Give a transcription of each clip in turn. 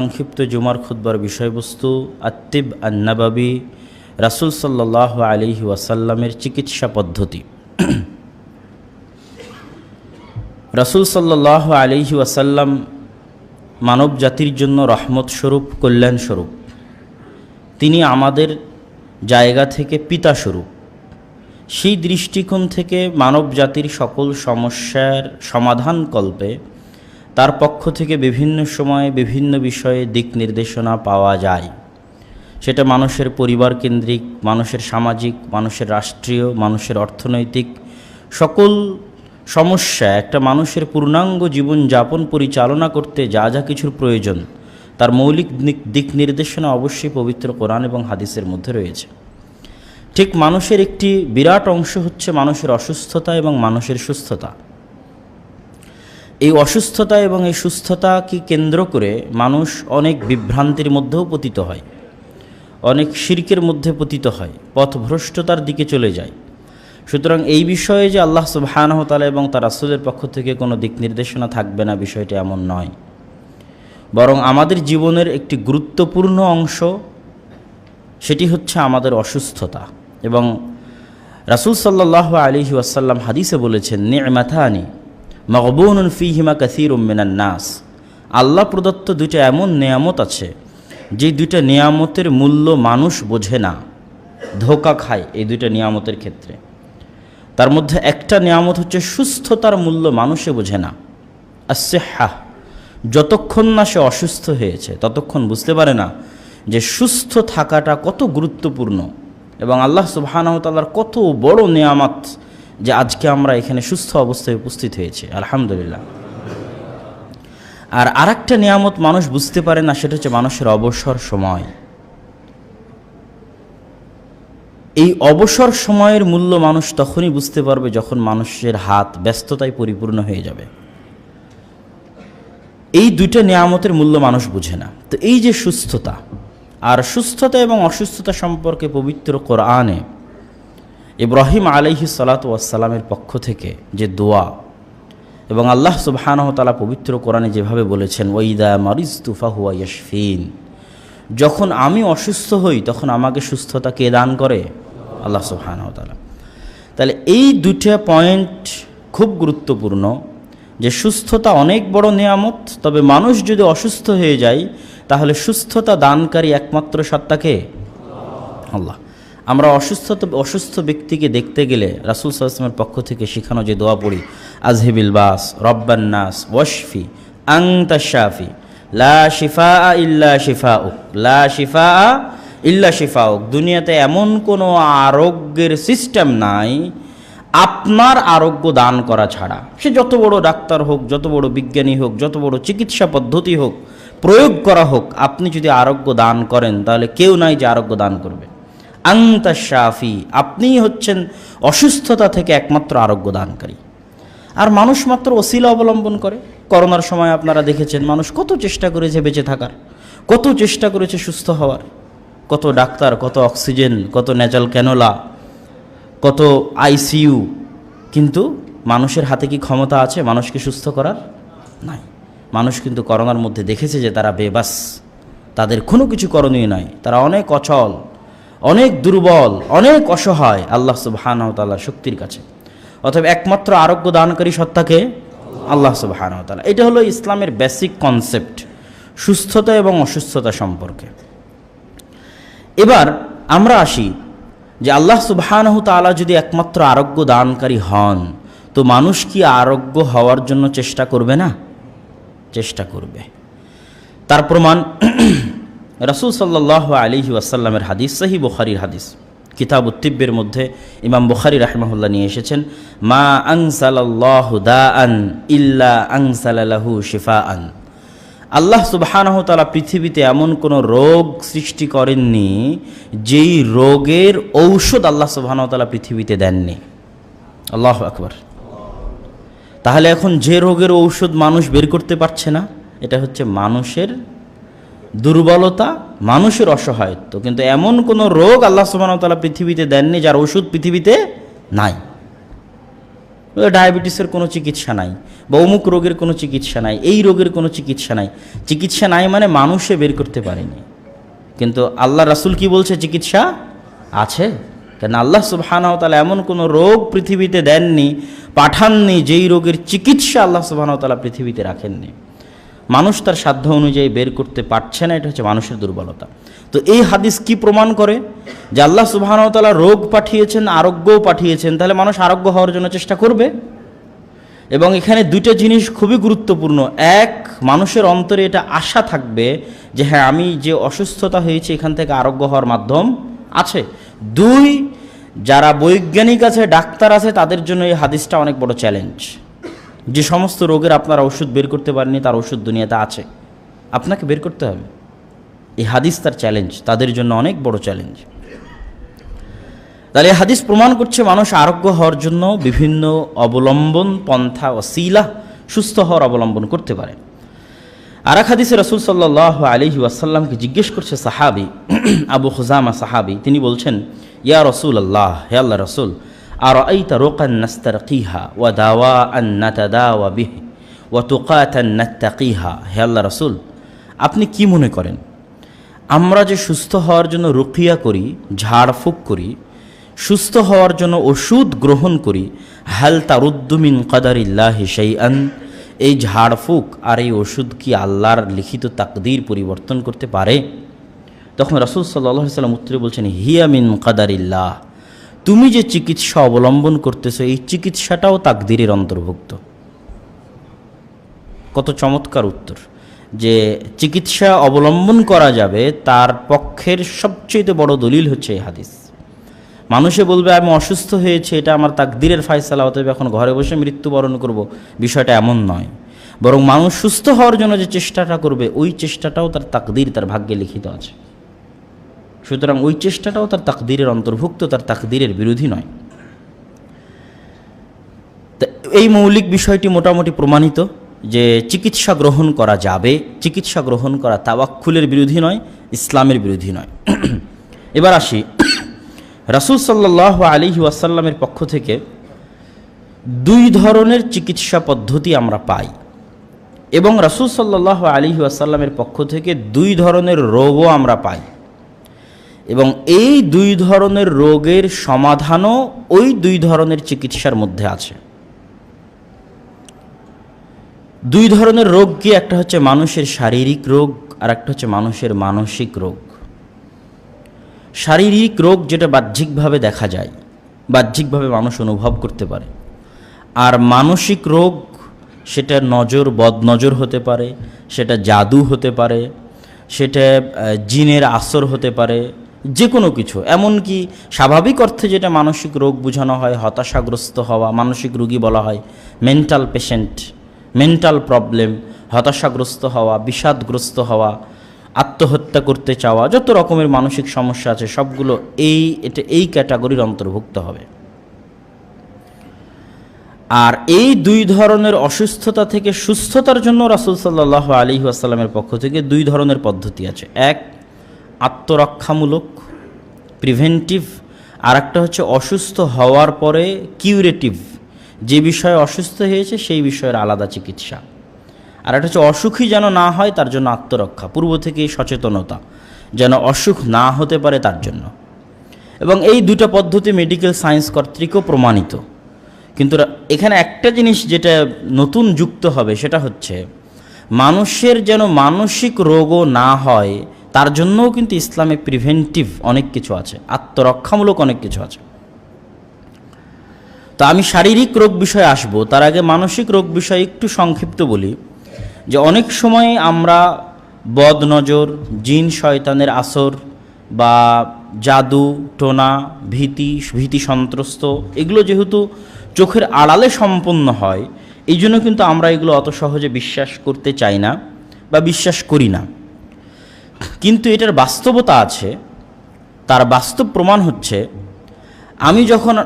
সংক্ষিপ্ত জুমার খুদ্বার বিষয়বস্তু, আত্তিব আন্নাবাবি, রাসুল সাল্লাহ আলিহি ওয়াসাল্লামের চিকিৎসা পদ্ধতি। রাসুল সাল্লাহ আলিহি ওয়াসাল্লাম মানব জাতির জন্য রহমত স্বরূপ, কল্যাণ স্বরূপ। তিনি আমাদের জায়গা থেকে পিতা স্বরূপ। সেই দৃষ্টিকোণ থেকে মানব জাতির সকল সমস্যার সমাধান কল্পে তার পক্ষ থেকে বিভিন্ন সময়ে বিভিন্ন বিষয়ে দিক নির্দেশনা পাওয়া যায়। সেটা মানুষের পরিবার কেন্দ্রিক, মানুষের সামাজিক, মানুষের রাষ্ট্রীয়, মানুষের অর্থনৈতিক সকল সমস্যা একটা মানুষের পূর্ণাঙ্গ জীবনযাপন পরিচালনা করতে যা যা কিছুর প্রয়োজন, তার মৌলিক দিক নির্দেশনা অবশ্যই পবিত্র কোরআন এবং হাদিসের মধ্যে রয়েছে। ঠিক মানুষের একটি বিরাট অংশ হচ্ছে মানুষের অসুস্থতা এবং মানুষের সুস্থতা। এই অসুস্থতা এবং এই সুস্থতাকে কেন্দ্র করে মানুষ অনেক বিভ্রান্তির মধ্যেও পতিত হয়। অনেক শির্কের মধ্যে পতিত হয়, পথভ্রষ্টতার দিকে চলে যায়। সুতরাং এই বিষয়ে যে আল্লাহ সুবাহানহতালা এবং তার রাসুলের পক্ষ থেকে কোনো দিক নির্দেশনা থাকবে না, বিষয়টি এমন নয়। বরং আমাদের জীবনের একটি গুরুত্বপূর্ণ অংশ সেটি হচ্ছে আমাদের অসুস্থতা। এবং রাসুল সাল্লাহ আলিহি ওয়াসাল্লাম হাদিসে বলেছেন নিয়মাথানি মকবুন ফিহিমা কাসির উম্মিনান নাস। আল্লাহ প্রদত্ত দুইটা এমন নিয়ামত আছে, যে দুইটা নিয়ামতের মূল্য মানুষ বোঝে না। ধোকা খায় এই দুইটা নিয়ামতের ক্ষেত্রে। তার মধ্যে একটা নিয়ামত হচ্ছে, সুস্থতার মূল্য মানুষে বোঝে না। আসেহা যতক্ষণ না সে অসুস্থ হয়েছে, ততক্ষণ বুঝতে পারে না যে সুস্থ থাকাটা কত গুরুত্বপূর্ণ। এবং আল্লাহ সুবাহানতালার কত বড় নিয়ামত যে আজকে আমরা এখানে সুস্থ অবস্থায় উপস্থিত হয়েছে, আলহামদুলিল্লাহ। আর আরেকটা নিয়ামত মানুষ বুঝতে পারে না, সেটা হচ্ছে মানুষের অবসর সময়। এই অবসর সময়ের মূল্য মানুষ তখনই বুঝতে পারবে যখন মানুষের হাত ব্যস্ততায় পরিপূর্ণ হয়ে যাবে। এই দুইটা নিয়ামতের মূল্য মানুষ বুঝে না। তো এই যে সুস্থতা, আর সুস্থতা এবং অসুস্থতা সম্পর্কে পবিত্র কোরআনে ইব্রাহিম আলাইহি সালাতামের পক্ষ থেকে যে দোয়া এবং আল্লাহ সুবহানাহ তালা পবিত্র কোরআনে যেভাবে বলেছেন ওইদা মারিজ তুফা হুয়া ইয়শফিন যখন আমি অসুস্থ হই, তখন আমাকে সুস্থতা কে দান করে? আল্লাহ সুবহানাহ তালা তাহলে এই দুটা পয়েন্ট খুব গুরুত্বপূর্ণ, যে সুস্থতা অনেক বড় নিয়ামত, তবে মানুষ যদি অসুস্থ হয়ে যায়, তাহলে সুস্থতা দানকারী একমাত্র সত্তাকে আল্লাহ। আমরা অসুস্থতা অসুস্থ ব্যক্তিকে দেখতে গেলে রাসুল সাল্লামের পক্ষ থেকে শেখানো যে দোয়া পড়ি, আজহেবিল বাস রব্বান্নাস ওয়শফি আংতা শাফি, লা শিফা ইল্লা শিফা উক লা শিফা ইল্লা শিফা উক দুনিয়াতে এমন কোনো আরোগ্যের সিস্টেম নাই, আপনার আরোগ্য দান করা ছাড়া। সে যত বড় ডাক্তার হোক, যত বড় বিজ্ঞানী হোক, যত বড় চিকিৎসা পদ্ধতি হোক, প্রয়োগ করা হোক, আপনি যদি আরোগ্য দান করেন, তাহলে কেউ নাই যে আরোগ্য দান করবে। আংতা শাফি, আপনিই হচ্ছেন অসুস্থতা থেকে একমাত্র আরোগ্য দানকারী আর মানুষ মাত্র অশিলা অবলম্বন করে। করোনার সময় আপনারা দেখেছেন, মানুষ কত চেষ্টা করেছে বেঁচে থাকার, কত চেষ্টা করেছে সুস্থ হওয়ার। কত ডাক্তার, কত অক্সিজেন, কত ন্যাচারাল ক্যানোলা, কত আইসিইউ। কিন্তু মানুষের হাতে কি ক্ষমতা আছে? মানুষকে সুস্থ করার? নাই। মানুষ কিন্তু করোনার মধ্যে দেখেছে যে তারা বেবাস। তাদের কোনো কিছু করণীয় নাই। তারা অনেক অচল। অনেক দুর্বল, অনেক অসহায় আল্লাহ সুবাহানাহ তাল্লাহ শক্তির কাছে। অথবা একমাত্র আরোগ্য দানকারী সত্তাকে আল্লাহ সুবাহানাহ তাল্লাহ এটা হলো ইসলামের বেসিক কনসেপ্ট সুস্থতা এবং অসুস্থতা সম্পর্কে। এবার আমরা আসি যে আল্লাহ সুবাহানহ তালা যদি একমাত্র আরোগ্য দানকারী হন, তো মানুষ কি আরোগ্য হওয়ার জন্য চেষ্টা করবে না? চেষ্টা করবে। তার প্রমাণ রসুল সাল্লাহ আলিহি ওয়াসাল্লামের হাদিস সাহি বুখারির হাদিস। কিতাব উত্তিব্যের মধ্যে ইমাম বুখারি রাহমাহুল্লাহ নিয়ে এসেছেন, মা আংসালাল্লাহু দা আন ইল্লা আংসালাহু শিফা আন আল্লাহ সুবাহানহ তালা পৃথিবীতে এমন কোনো রোগ সৃষ্টি করেননি, যেই রোগের ঔষধ আল্লাহ সুবাহানহ তালা পৃথিবীতে দেননি। আল্লাহ আকবর। তাহলে এখন যে রোগের ঔষধ মানুষ বের করতে পারছে না, এটা হচ্ছে মানুষের দুর্বলতা মানুষের অসহায়ত্ব। কিন্তু এমন কোনো রোগ আল্লাহ সুবাহতালা পৃথিবীতে দেননি যার ওষুধ পৃথিবীতে নাই। ডায়াবেটিসের কোনো চিকিৎসা নাই, বা অমুক রোগের কোনো চিকিৎসা নাই, এই রোগের কোনো চিকিৎসা নাই। চিকিৎসা নাই মানে মানুষে বের করতে পারেনি। কিন্তু আল্লাহ রাসুল কি বলছে, চিকিৎসা আছে? কেন আল্লাহ সুবহানাহু ওয়া তাআলা এমন কোনো রোগ পৃথিবীতে দেননি, পাঠাননি, যেই রোগের চিকিৎসা আল্লাহ সুবহানাহু ওয়া তাআলা পৃথিবীতে রাখেননি। মানুষ তার সাধ্য অনুযায়ী বের করতে পারছে না, এটা হচ্ছে মানুষের দুর্বলতা। তো এই হাদিস কি প্রমাণ করে? যে আল্লাহ সুবহানাহু রোগ পাঠিয়েছেন, আরোগ্যও পাঠিয়েছেন, তাহলে মানুষ আরোগ্য হওয়ার জন্য চেষ্টা করবে? এবং এখানে দুটো জিনিস খুবই গুরুত্বপূর্ণ। এক, মানুষের অন্তরে এটা আশা থাকবে যে হ্যাঁ আমি যে অসুস্থতা হয়েছে, এখান থেকে আরোগ্য হওয়ার মাধ্যম আছে। দুই, যারা বৈজ্ঞানিক আছে, ডাক্তার আছে, তাদের জন্য এই হাদিসটা অনেক বড় চ্যালেঞ্জ যে সমস্ত রোগের আপনারা ওষুধ বের করতে পারেনি তার ওষুধ দুনিয়াতে আছে। আপনাকে বের করতে হবে। এই হাদিস তার চ্যালেঞ্জ তাদের জন্য অনেক বড় চ্যালেঞ্জ তাহলে হাদিস প্রমাণ করছে মানুষ আরোগ্য হওয়ার জন্য বিভিন্ন অবলম্বন, পন্থা ও শিলা সুস্থ হওয়ার অবলম্বন করতে পারে। আর এক হাদিসে রসুল সাল্লাহ আলহি ওয়াসাল্লামকে জিজ্ঞেস করছে সাহাবি, আবু খুজামা সাহাবি, তিনি বলছেন, ইয়া রসুল আল্লাহ হে আল্লাহ রসুল আর আইতা রোকান নাস্তার কিহা ওয়া দাওয়া আন নাতাদা ওয়া বিহ ওয়া তুকাতান হে আল্লাহ রসুল, আপনি কি মনে করেন? আমরা যে সুস্থ হওয়ার জন্য রুকিয়া করি ঝাড়ফুঁক করি, সুস্থ হওয়ার জন্য ওষুধ গ্রহণ করি, হাল তারুদ্দুমিন কাদারিল্লাহ আন এই ঝাড়ফুঁক আর এই ওষুধ কি আল্লাহর লিখিত তাকদির পরিবর্তন করতে পারে? তখন রাসুল সাল্লাহ সাল্লাম উত্তরে বলছেন, হিয়া মিন কাদারিল্লাহ। তুমি যে চিকিৎসা অবলম্বন করতেছো, এই চিকিৎসাটাও তাকদিরের অন্তর্ভুক্ত। কত চমৎকার উত্তর, যে চিকিৎসা অবলম্বন করা যাবে, তার পক্ষের সবচেয়ে বড় দলিল হচ্ছে এই হাদিস। মানুষে বলবে, আমি অসুস্থ হয়েছে, এটা আমার তাকদিরের ফায়সালা, অতএব এখন ঘরে বসে মৃত্যুবরণ করব। বিষয়টা এমন নয়। বরং মানুষ সুস্থ হওয়ার জন্য যে চেষ্টাটা করবে, ওই চেষ্টাটাও তার তাকদির, তার ভাগ্যে লিখিত আছে। সুতরাং ওই চেষ্টাটাও তার তাকদিরের অন্তর্ভুক্ত, তার তাকদিরের বিরোধী নয়। তা এই মৌলিক বিষয়টি মোটামুটি প্রমাণিত যে চিকিৎসা গ্রহণ করা যাবে, চিকিৎসা গ্রহণ করা তাওয়াক্কুলের বিরোধী নয়, ইসলামের বিরোধী নয়। এবার আসি। রাসুল সাল্লাহ আলিহি ওয়াসাল্লামের পক্ষ থেকে দুই ধরনের চিকিৎসা পদ্ধতি আমরা পাই এবং রাসুল সাল্লাহ আলিহি ওয়াসাল্লামের পক্ষ থেকে দুই ধরনের রোগও আমরা পাই। এবং এই দুই ধরনের রোগের সমাধানও ওই দুই ধরনের চিকিৎসার মধ্যে আছে। দুই ধরনের রোগ কি? একটা হচ্ছে মানুষের শারীরিক রোগ, আর একটা হচ্ছে মানুষের মানসিক রোগ। শারীরিক রোগ যেটা বাহ্যিকভাবে দেখা যায়, বাহ্যিকভাবে মানুষ অনুভব করতে পারে। আর মানসিক রোগ, সেটা নজর বদনজর হতে পারে, সেটা জাদু হতে পারে, সেটা জিনের আসর হতে পারে যে কোনো কিছু। এমনকি স্বাভাবিক অর্থে যেটা মানসিক রোগ বোঝানো হয়, হতাশাগ্রস্ত হওয়া, মানসিক রোগী বলা হয় মেন্টাল পেশেন্ট মেন্টাল প্রবলেম হতাশাগ্রস্ত হওয়া, বিষাদগ্রস্ত হওয়া, আত্মহত্যা করতে চাওয়া, যত রকমের মানসিক সমস্যা আছে, সবগুলো এই, এটা এই ক্যাটাগরির অন্তর্ভুক্ত হবে। আর এই দুই ধরনের অসুস্থতা থেকে সুস্থতার জন্য রাসুল সাল্লাহ আলী পক্ষ থেকে দুই ধরনের পদ্ধতি আছে। এক আত্মরক্ষামূলক প্রিভেন্টিভ আর একটা হচ্ছে অসুস্থ হওয়ার পরে কিউরেটিভ যে বিষয়ে অসুস্থ হয়েছে, সেই বিষয়ের আলাদা চিকিৎসা। আর একটা হচ্ছে অসুখী যেন না হয়, তার জন্য আত্মরক্ষা, পূর্ব থেকেই সচেতনতা, যেন অসুখ না হতে পারে তার জন্য। এবং এই দুটো পদ্ধতি মেডিকেল সায়েন্স কর্তৃকও প্রমাণিত। কিন্তু এখানে একটা জিনিস যেটা নতুন যুক্ত হবে, সেটা হচ্ছে, মানুষের যেন মানসিক রোগও না হয় তার জন্যও কিন্তু ইসলামে প্রিভেন্টিভ অনেক কিছু আছে, আত্মরক্ষামূলক অনেক কিছু আছে। তো আমি শারীরিক রোগ বিষয়ে আসব, তার আগে মানসিক রোগ বিষয়ে একটু সংক্ষিপ্ত বলি, যে অনেক সময় আমরা বদনজর, জিন শয়তানের আসর বা জাদু, টোনা, ভীতি ভীতি সন্ত্রস্ত, এগুলো যেহেতু চোখের আড়ালে সম্পন্ন হয়, এই জন্য কিন্তু আমরা এগুলো অত সহজে বিশ্বাস করতে চাই না বা বিশ্বাস করি না। কিন্তু এটার বাস্তবতা আছে। তার বাস্তব প্রমাণ হচ্ছে, আমি যখন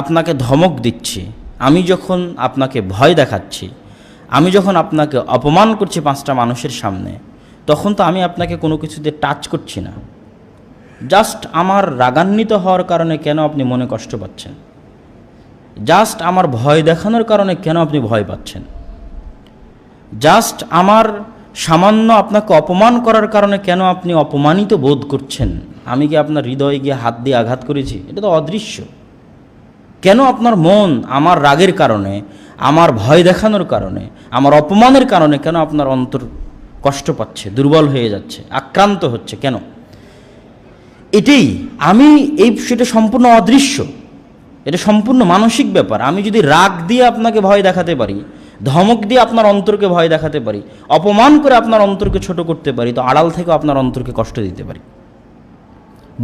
আপনাকে ধমক দিচ্ছি, আমি যখন আপনাকে ভয় দেখাচ্ছি, আমি যখন আপনাকে অপমান করছি পাঁচটা মানুষের সামনে, তখন তো আমি আপনাকে কোনো কিছুতে টাচ করছি না। জাস্ট আমার রাগান্বিত হওয়ার কারণে কেন আপনি মনে কষ্ট পাচ্ছেন? জাস্ট আমার ভয় দেখানোর কারণে কেন আপনি ভয় পাচ্ছেন? জাস্ট আমার সামান্য আপনাকে অপমান করার কারণে কেন আপনি অপমানিত বোধ করছেন? আমি কি আপনার হৃদয়ে গিয়ে হাত দিয়ে আঘাত করেছি? এটা তো অদৃশ্য। কেন আপনার মন আমার রাগের কারণে, আমার ভয় দেখানোর কারণে, আমার অপমানের কারণে কেন আপনার অন্তর কষ্ট পাচ্ছে, দুর্বল হয়ে যাচ্ছে, আক্রান্ত হচ্ছে কেন? এটাই আমি এই সেটা সম্পূর্ণ অদৃশ্য। এটা সম্পূর্ণ মানসিক ব্যাপার। আমি যদি রাগ দিয়ে আপনাকে ভয় দেখাতে পারি ধমক দিয়ে আপনার অন্তরকে ভয় দেখাতে পারি, অপমান করে আপনার অন্তরকে ছোট করতে পারি, তো আড়াল থেকে আপনার অন্তরকে কষ্ট দিতে পারি।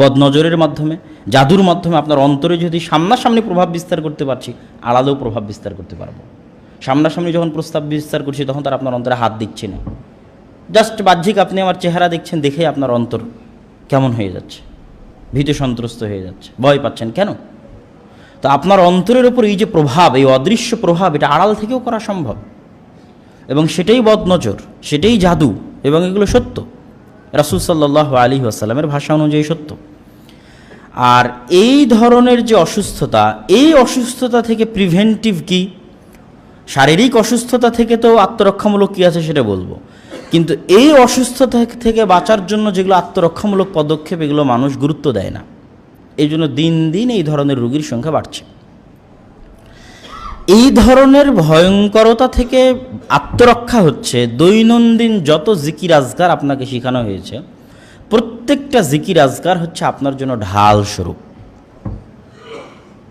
বদনজরের মাধ্যমে, জাদুর মাধ্যমে আপনার অন্তরে যদি সামনাসামনি প্রভাব বিস্তার করতে পারছি, আড়ালেও প্রভাব বিস্তার করতে পারব। সামনাসামনি যখন প্রস্তাব বিস্তার করছি, তখন তার আপনার অন্তরে হাত দিচ্ছে না। জাস্ট বাহ্যিক আপনি আমার চেহারা দেখছেন, দেখেই আপনার অন্তর কেমন হয়ে যাচ্ছে, ভীত সন্ত্রস্ত হয়ে যাচ্ছে। ভয় পাচ্ছেন কেন? তো আপনার অন্তরের উপর এই যে প্রভাব, এই অদৃশ্য প্রভাব, এটা আড়াল থেকেও করা সম্ভব। এবং সেটাই বদনজর, সেটাই জাদু, এবং এগুলো সত্য। রাসুল সাল্লাহ আলী আসাল্লামের ভাষা অনুযায়ী সত্য। আর এই ধরনের যে অসুস্থতা, এই অসুস্থতা থেকে প্রিভেন্টিভ কি? শারীরিক অসুস্থতা থেকে তো আত্মরক্ষামূলক কী আছে সেটা বলব। কিন্তু এই অসুস্থতা থেকে বাঁচার জন্য যেগুলো আত্মরক্ষামূলক পদক্ষেপ, এগুলো মানুষ গুরুত্ব দেয় না। এই জন্য দিন দিন এই ধরনের রোগীর সংখ্যা বাড়ছে। এই ধরনের ভয়ঙ্করতা থেকে আত্মরক্ষা হচ্ছে দৈনন্দিন যত জিকির আজগার আপনাকে শেখানো হয়েছে, প্রত্যেকটা জিকির আজগার হচ্ছে আপনার জন্য ঢাল স্বরূপ।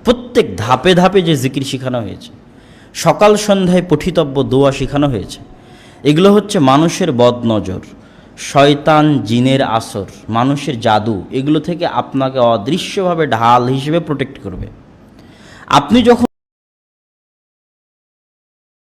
প্রত্যেক ধাপে ধাপে যে জিকির শেখানো হয়েছে, সকাল সন্ধ্যায় পঠিতব্য দোয়া শেখানো হয়েছে, এগুলো হচ্ছে মানুষের বদনজর। শয়তান জিনের আসর, মানুষের জাদু, এগুলো থেকে আপনাকে অদৃশ্যভাবে ঢাল হিসেবে প্রোটেক্ট করবে। আপনি যখন